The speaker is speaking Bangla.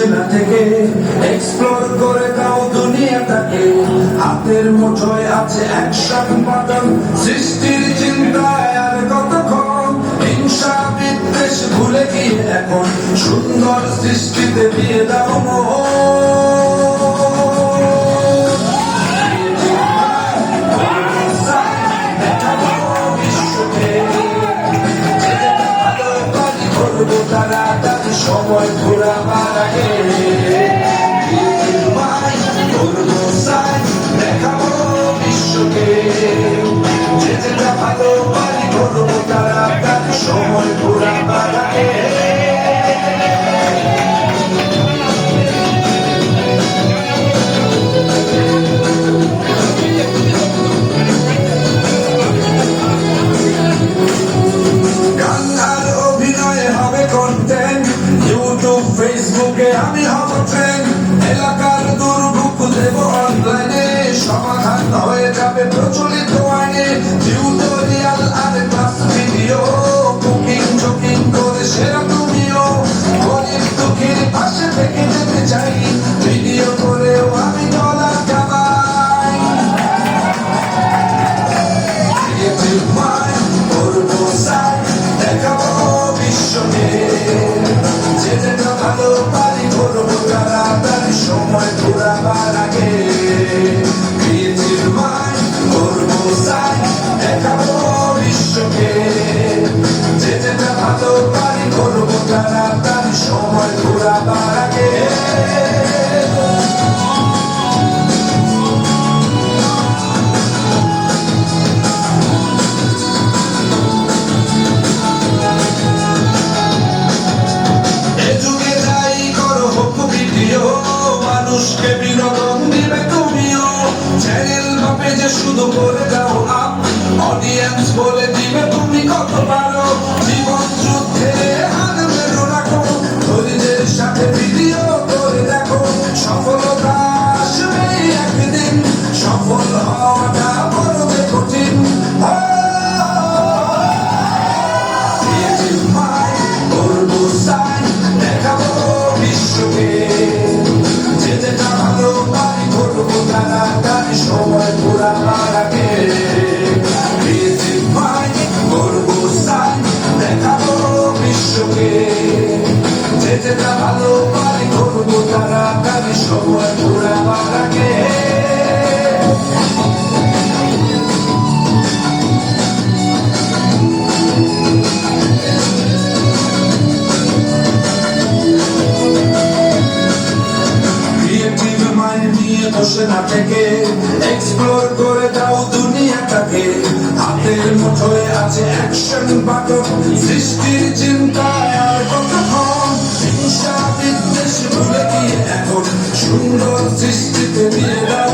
বসে না থেকে এক্সপ্লোর করে দাও দুনিয়াটাকে। হাতের মুঠোয় আছে একসাথ বাদন সৃষ্টির চিন্তায় আর কতক্ষণ? হিংসা বিদ্বেষ ভুলে গিয়ে এখন সুন্দর সৃষ্টিতে দিয়ে দাও মোহন সময় ঘুরা Hare ভাবে প্রচলিত রকম দিবে তুমিও। চ্যানেল বা শুধু বলে দাও না অডিয়েন্স বলে দিবে তুমি কতবার তাই করব তাড়াতাড়ি সময় পুরা আমায় নিয়ে বসে না থেকে। এক্সপ্লোর করে দাও দুনিয়াটাকে। হাতের মুঠোয় আছে অ্যাকশন বাটন। সৃষ্টির চিন্তায় আর কতক্ষণ? হিংসা, বিদ্বেষ ভুলে গিয়ে এখন সুন্দর সৃষ্টিতে নিয়ে দাও